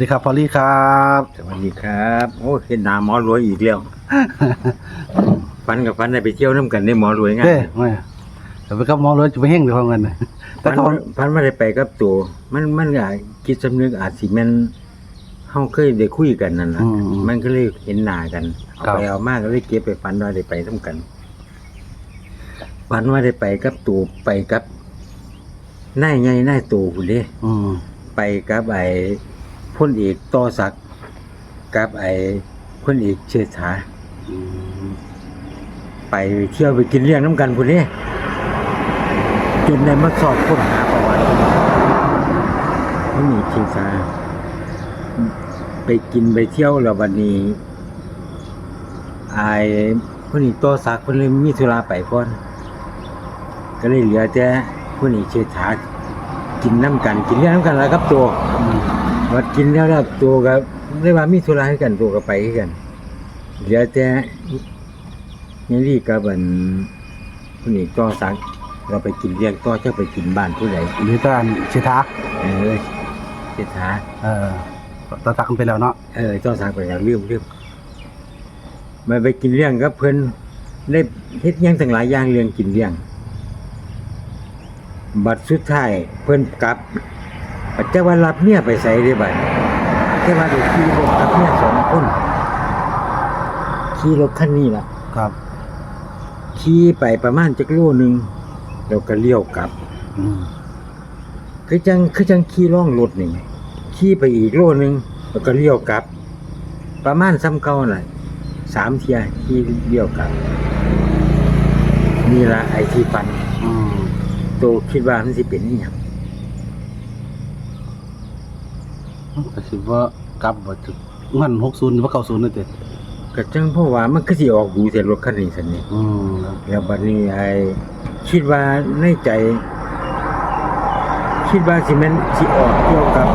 วัสดีครับพอลลี่ครับ สวัสดีครับ โอ้เห็นหน้าหมอรวยอีกแล้ว ฟันกับฟันได้ไปเที่ยวน้ำกันได้หมอรวยง่ายเด้ไม่แต่ไปกับหมองรถจะไปเฮงหรือเปล่าเงินน่ะแต่ฟันเขาฟันไม่ได้ไปกับตัว มันมันอาจคิดสำนึกอาจสิแมันเฮาเคยได้คุยกันนั่นล่ะ อืม มันก็เลยเห็นหน้ากันเอาครับ ไปเอามากก็เลยเก็บไปฟันว่าได้ไปน้ำกันฟันว่าได้ไปกับตัวไปกับนายใหญ่นายตัวพุ่นเด้ อืมไปกับไอ้ พลเอกต่อศักดิ์กับไอ้พลเอกเชษฐาไปเที่ยวไปกินเลี้ยงน้ำกันพุ่นนี่จนได้มาสอบค้นหาประวัติพลเอกเชษฐาไปกินไปเที่ยวแล้ววันนี้ไอ้พลเอกต่อศักดิ์เพิ่นเลยมีธุระไปก่อนก็เลยเหลือแต่พลเอกเชษฐากินน้ำกัน กินเลี้ยงน้ำกันแล้วครับตัว วัดกินแล้วแล้วตัวก็เรียกว่ามีธุระให้กันตัวก็ไปให้กันเหลือแต่ยังรีกับอันผู้นี้ต่อสักเราไปกินเลี้ยงต่อจะไปกินบ้านผู้ใดหรือตานเชษฐาเออเจ้าท้าเออตาตักกันไปแล้วเนาะเออต่อสักไปแล้วเรื่องเรื่องมาไปกินเลี้ยงกับเพิ่นได้เฮ็ดหยังต่างหลายอย่างเรื่องกินเลี้ยง บัดสุดท้ายเพิ่นกลับ ปัจจัยว่ารับเมียไปใส่ได้บัดแต่ว่าเด็กขี่รถกับเมียสองคนขี่รถคันนี้ล่ะ ครับขี่ไปประมาณจักโลหนึงแล้วก็เลี้ยวกลับ อืมคือจังคือจังขี่ล่องรถนี่ขี่ไปอีกโลหนึงแล้วก็เลี้ยวกลับ ประมาณซ้ำเก่าน่ะสามเที่ยขี่เลี้ยวกลับนี่ละไอ้ที่ปัน อืม โตคิดว่ามันสิเป็นอีหยัง ก็สิว่ากลับบ่ถึงเงิน60หรือว่า90นั่นเด้ก็จังเพราะว่ามันก็สิออกดูแต่รถคันนี้ซั่นนี่อืมแล้วบัดนี้ไอ้คิดว่าในใจ คิดว่าสิแม่นสิออกเกี่ยวกับ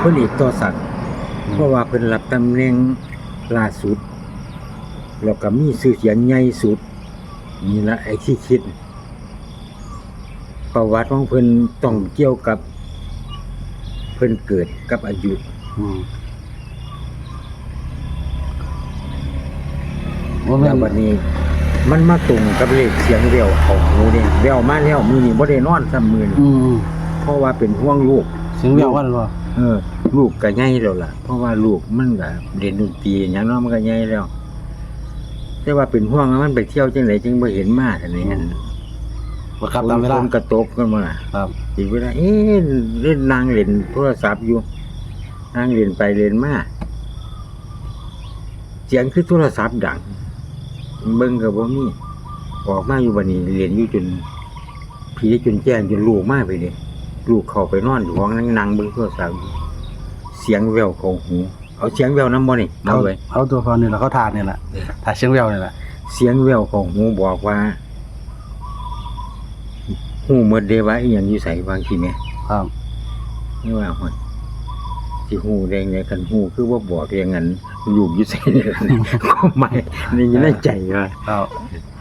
พลเอกต่อศักดิ์เพราะว่าเพิ่นรับตำแหน่งล่าสุด แล้วก็มีชื่อเสียงใหญ่สุดนี่ละไอ้ที่คิด ประวัติของเพิ่นต้องเกี่ยวกับเพิ่นเกิดกับอายุอืมว่าแม่แล้วนบัดนี้ มันมาตรงกับเลขเสียงแววของหูเนี่ยแววมาแล้วมือนี้บ่ได้นอนซ้ำมือนี่อืมเพราะว่าเป็นห่วงลูก เสียงแววว่านั่นบ่เออ ลูกก็ใหญ่แล้วล่ะ เพราะว่าลูกมันก็เรียนดนตรีอย่างเนาะมันก็ใหญ่แล้ว แต่ว่าเป็นห่วงว่ามันไปเที่ยวจังไดจึงบ่เห็นมาอันนี้อัน บ่กลับตามเวลาฝนกระตกกันมาล่ะครับอีกเวลาเอ๊ะเล่นนางเล่นโทรศัพท์อยู่นางเล่นไปเล่นมาเสียงคือโทรศัพท์ดังเบิ่งก็บ่มีออกมาอยู่บัดนี้เรียนอยู่จนผีจนแจ้งจนลูกมาไปเลยลูกเข้าไปนอนอยู่ห้องนั่งนั่งเบิ่งโทรศัพท์อยู่เสียงแววของหูเอาเสียงแววนํบ่นี่เอาเอาไว้เอาตัวพอนี่แหละเขาทานนี่แหละถ้าเสียงแววนี่แหละเสียงแววของหูบอกว่า หูหมดเดว่าอีหยังอยู่ไสบางทีแม่ครับนี่ว่าหอยสิหูแดงเนี่ยกันหูคือว่าบอกอย่างนั้นลูกอยู่ไสเนี่ยก็ไม่ในในใจว่าครับ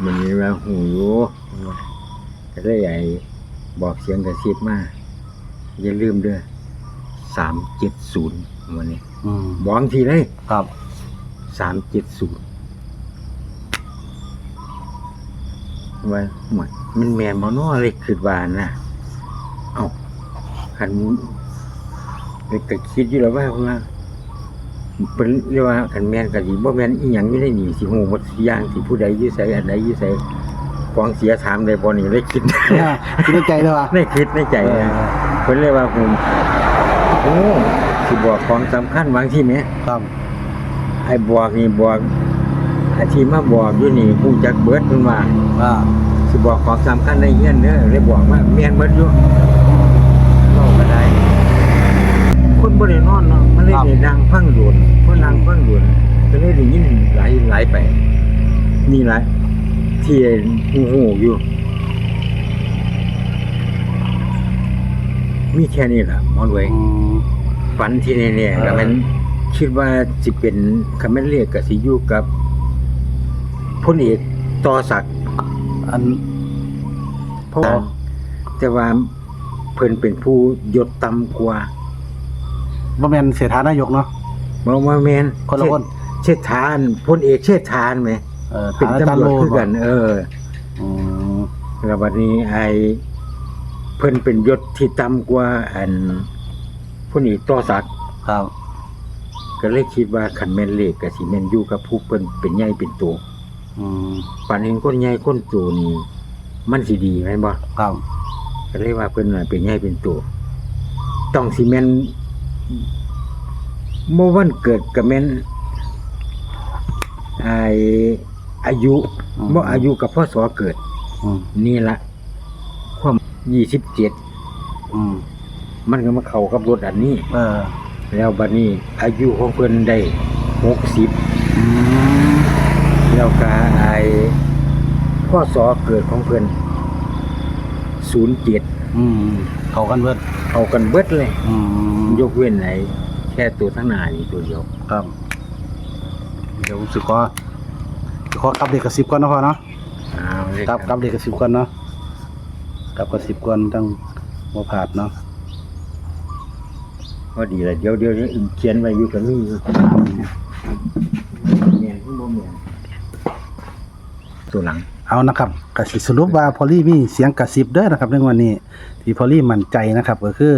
มันมีว่าหูอยู่ก็เลยไอ้บอกเสียงกระซิบมาอย่าลืมเด้อสามเจ็ดศูนย์วันนี้อืมบอกทีเลยครับสามเจ็ดศูนย์ ว่าหมดมันแมนมอนอเลยคือว่านะเอาคันเลยก็คิดอยู่แล้วว่าว่าเป็นเรียกว่าคันแมนกับสิบ่แมนอีหยังไม่ได้หนีสิหูหมดสิอย่างสิผู้ใดอยื้อใส่อันใดอยื้อใส่ของเสียถามได้บ่นี่เลยคิดคิดในใจเลยว่ะในคิดในใจนะเพิ่นเลยว่าผมโอ้สิบอกของสำคัญบางที่แหมครับไอ้บอกนี่บอก ไอ้ที่มาบอกอยู่นี่ผู้จักเบิดเพิ่นว่าว่าสิบอกของสำคัญในเฮียนเด้อเลยบอกว่าแม่นเบิดอยู่เว้าก็ได้ คนบ่ได้นอนเนาะมันเลยได้นั่งฟังโดนเพราะนั่งฟังโดนก็เลยได้ยินหลายหลายไปนี่หลายที่หูๆอยู่ มีแค่นี้ล่ะหมอรวยอืมฝันที่แน่ๆเออก็มันคิดว่าสิเป็นคำแม่นเรียกกับสิอยู่กับ พลเอกต่อศักดิ์อันเพราะว่าแต่ว่าเพิ่นเป็นผู้ยศต่ำกว่าบ่แม่นเสถานายกเนาะบ่ว่าแม่นคนละคนเชษฐานพลเอกเชษฐานไหมเออเป็นฐานอาจารย์ตำรโลวจคือบ่กัน เอออืมแล้วบัดนี้ไอ้เพิ่นเป็นยศที่ต่ำกว่า อันพลเอกต่อศักดิ์ครับ ก็เลยคิดว่าคันแม่นเลขก็สิแม่นอยู่กับผู้เพิ่นเป็นใหญ่เป็นโต อืมปานเห็นคนใหญ่คนโตนี่ มันสิดีแม่นบ่ครับก็เลยว่าเพิ่นน่ะเป็นใหญ่เป็นโตต้องสิแม่นเมื่อวันเกิดก็แม่นไอ้อายุบ่อายุกับพ่อสอเกิด อืมนี่ละความยี่สิบเจ็ดอืมมันก็มาเข้ากับรถอันนี้ เออแล้วบัดนี้อายุของเพิ่นได้หกสิบอืม แล้วก็ไอ้พ่อสอเกิดของเพิ่นศูนย์เจ็ดอืมเข้ากันเบิดเอากันเบิดเลย อืมยกเว้นไหนแค่ตัวทั้างหน้านี่ตัวเดียวครับเดี๋ยวผมสิขอสิขอกลับเด็กกระสิบก่อนเนาะพ่อเนาะอ้าวเลยกลับกลับเด็กกระสิบก่อนเนาะกลับกระสิบก่อนตั้งบ่ผาดเนาะพอดีละเดี๋ยวเดี๋ยวนี้เขียนไว้อยู่กับนี่อยู่เมียนบ่เมียน ตัวหลัง เอานะครับกสิสรุปว่าพอลลี่มีเสียงกระซิบเด้อนะครับในวันนี้ ที่พอลลี่มั่นใจนะครับก็คือ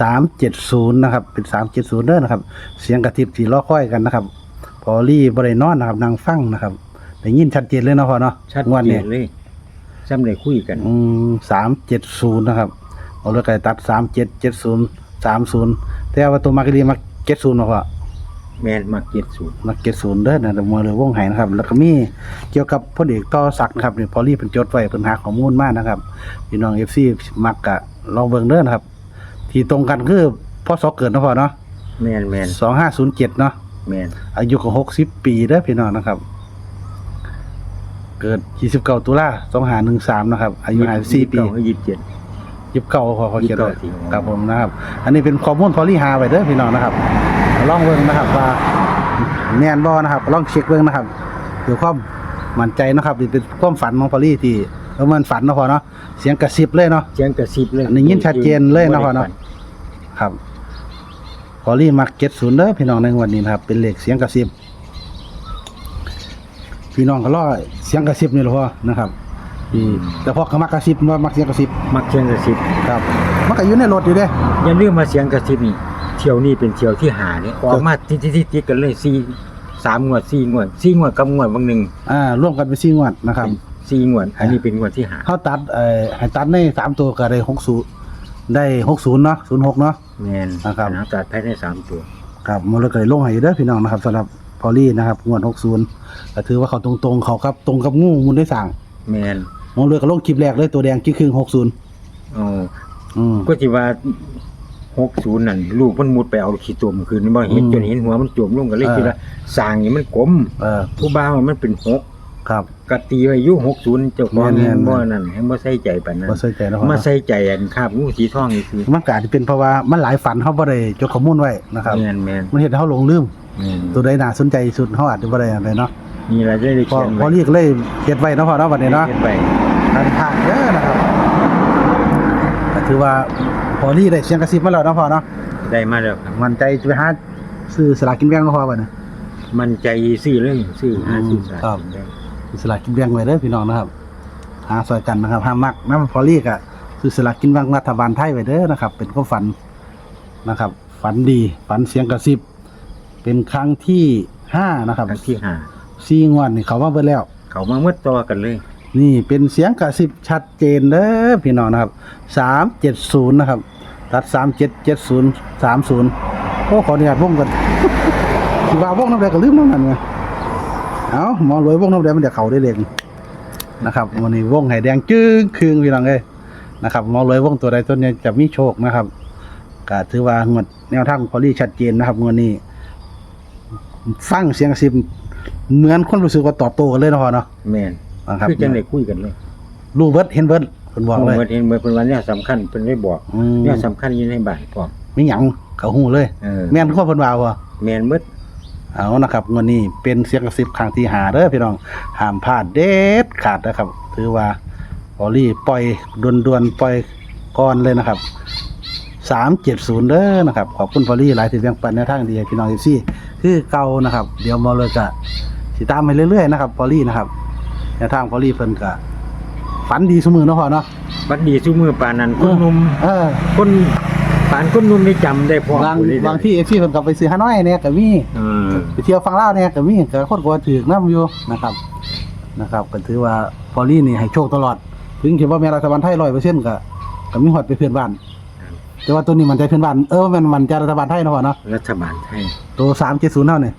สามเจ็ดศูนย์นะครับเป็นสามเจ็ดศูนย์เด้อนะครับ เสียงกระทิบที่ล้อค่อยกันนะครับ พอลลี่บริโนอนนะครับนางฟังนะครับได้ยินชัดเจนเลยเนาะพ่อเนาะชัดวันเจนี้นเลยซ้ำได้คุยกัน อืมสามเจ็ดศูนย์นะครับเอาเลยไก่ตัดสามเจ็ดเจ็ดศูนย์สามศูนย์แต่ว่าตัวมาร์กดีมาเจ็ดศูนย์เนาะพ่อ แมนมาเก็ตสูตรมาเก็ตศูนย์เด้อนะเดยวมวยเลยวงไห้นะครับ แล้วก็มีเกี่ยวกับพลเอกต่อศักดิ์นะครับนี่พอลี่เป็นจดไว้เป็นหาข้อมูลมากนะครับพี่น้องเอฟซีมักกะลองเบิ่งเด้อนะครับ ที่ตรงกันคือพ่อสอเกิดเนาะพ่อเนาะแมนแมนสองห้าศูนย์เจ็ดเนาะแมนอายุก็หกสิบปีเด้อพี่น้องนะครับ เกิดยี่สิบเก้าตุลาสองห้าหนึ่งสามนะครับ อายุห้าสี่ปียี่สิบเจ็ดยิบเก้าพอเขาเขียนไว้29สิครับผมนะครับ อันนี้เป็นข้อมูลพอลี่หาไว้เด้อพี่น้องนะครับ ลองเบิ่งนะครับว่าแน่นบ่นะครับลองเช็คเบิ่งนะครับเดี๋ยวความมั่นใจนะครับนี่เป็นความฝันของพอลี่ที่เออมันฝันเนาะพอเนาะเสียงกระซิบเลยเนาะเสียงกระซิบเลยอันนี้ยินชัดเจนเลยนะพ่อเนาะครับพอลี่มักเก็ตศูนย์เด้อพี่น้องในวันนี้นะครับ เป็นเลขเสียงกระซิบพี่น้องก็รอเสียงกระซิบนี่แหละพ่อนะครับที่แต่พ่อก็มักกระซิบว่ามักเสียงกระซิบมักเสียงกระซิบครับ มันก็อยู่ในรถอยู่เด้อย่าลืมมาเสียงกระซิบนี่เที่ยวนี้เป็นเที่ยวที่หาเนี่ยออกมาติดติดติดกันเลยสี่สามงวดสี่งวดสี่งวดกับงวดบางหนึ่งอ่าร่วมกันเป็นสี่งวดนะครับเป็นสี่งวด อันนี้เป็นงวดที่หาเขาตัดเอ่อให้ตัดในสามตัวก็ได้หกศูนย์ได้หกศูนย์เนาะศูนย์หกเนาะแมนนะครับอากาศภายในสามตัวครับมันเลยก็เลยลงให้อยู่เด้อพี่น้องนะครับสำหรับพอลี่นะครับงวดหกศูนย์ก็ถือว่าเขาตรงๆเขาครับตรงกับงูมุนได้สั่งแมนมันเลยก็ลงคลิปแรกเลยตัวแดงกี่ครึ่งหกศูนย์เอ๋ออืมก็ที่ว่า หกศูนย์นั่นลูกมันมุดไปเอาขี้ตัวมันคืนบ่เห็นอืมจนเห็นหัวมันจมลงกันเลยเออคิดว่าสร้างนี่มันกลมเออผู้บ่าวมันเป็นหกครับกตีไว้อายุหกศูนย์เจ้าของแม่นๆบ่นั่นให้บ่ใส่ใจปานนั้นก็ใส่ใจนะพ่อมาเนาะใส่ใจอันคาบงูสีทองนี่คือมันก็อาจจะเป็นเพราะว่ามันหลายฝันเขาบ่ได้จดข้อมูลไว้นะครับแม่นแม่นมันเห็นให้เขาหลงลืมแม่นตัวใดน่าสนใจที่สุดเขาอาจจะบ่ได้อะไรเนาะนี่ล่ะจะได้พอเขียนพอไว้เรียกเลยเก็บไว้เนาะพ่อเนาะวันนี้เนาะเขียนไว้ทานผ่านเยอะนะครับก็ถือว่าพ อลี่ได้เสียงกระซิบมาแล้วเนาะพ่อเนาะได้มาแล้วครับ มันใจจะไปหาซื้อสลากกินแบ่งเนาะพ่อบัดนี้มันใจซื้อเลยซื้อหาซื้อสาครับได้ซื้อสลากกินแบ่งไว้เด้อพี่น้องนะครับ หาซอยกันนะครับห้ามมักน้ำพอลี่ก็ซื้อสลากกินแบ่งรัฐบาลไทยไว้เด้อนะครับ เป็นความฝันนะครับ ฝันดีฝันเสียงกระซิบ เป็นครั้งที่ห้านะครับครั้งที่ห้าซีงวดนี่เขามาเบิดแล้ว เขามาเมื่อต่อกันเลย นี่เป็นเสียงกระซิบชัดเจนเด้อพี่น้องนะครับสามเจ็ดศูนย์นะครับ ตัดสามเจ็ดเจ็ดศูนย์สามศูนย์โอ้ขออนุญาตวงกันสิว่าวงน้ำแดงก็ลืมน้ำนั่นไงเอาหมอรวยวงน้ำแดงมันเดี๋ยวเขาได้เลยนะครับวันนี้วงไห่แดงจึ้งคืงพี่น้องเอ้ยนะครับหมอรวยวงตัวใดตัวนี้จะมีโชคนะครับก็ถือว่างวดแนวทางพอลี่ชัดเจนนะครับงวดนี้ ฟังเสียงกระซิบเหมือนคนรู้สึกว่าตอบโต้กันเลยเนาะพ่อเนาะแม่นนะครับคือจังได้คุยกันเลยรู้เบิดเห็นเบิด เพิ่นบอกเลยเมื่อเห็นเมื่อเป็นวันนี้สำคัญเป็นได้บอกอืมเนี่ยสำคัญอยู่ในบ้านพร้อมมีหยังเขาฮู้เลย เออแม่นข้อเพิ่นว่าบ่แม่นเบิดเอานะครับงวดนี้เป็นเสียงกระซิบครั้งที่หาเด้อพี่น้องห้ามพลาดเด็ดขาดนะครับ ถือว่าออลี่ปล่อยด่วนๆปล่อยก่อนเลยนะครับ สามเจ็ดศูนย์เด้อนะครับ ขอบคุณพอลลี่หลายที่แบ่งปันในวทางดีให้พี่น้องเอฟซีคือเก่านะครับ เดี๋ยวมาเลยจะติดตามไปเรื่อยๆนะครับพอลลี่นะครับในวทางพอลลี่เพิ่นก็ ฝันดีเสมอเนาะพ่อเนาะบัดดีซุมือปานนั้นคนหนุ่มเออคนปานคนหนุ่มนี่จำได้พอบางอยู่เลยบางที่เอฟซีเพิ่นก็ไปซื้อฮานอยเนี่ยก็มีเออไปเที่ยวฟังเล่าวเนี่ยก็มีก็คนก็ถือน้ำอยู่นะครับนะครับก็ถือว่าพอลลี่นี่ให้โชคตลอดถึงคิดว่าแม่รัฐบาลไทยร้อยเปอร์เซ็นต์ก็ก็มีหอดไปเพื่อนบ้าน แต่ว่าตัวนี้มันใจเพื่อนบ้านเออมันมันใจรัฐบาลไทยเนาะพ่อเนาะรัฐบาลไทยตัวสามเจ็ดศูนย์เท่านี่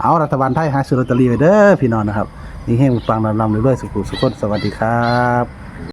เอารัฐบาลไทยหาซื้อลอตเตอรี่ไว้เด้อพี่น้องนะครับ นี่ให้ฟังลำๆเรื่อยๆสุขุสุขสวัสดีครับ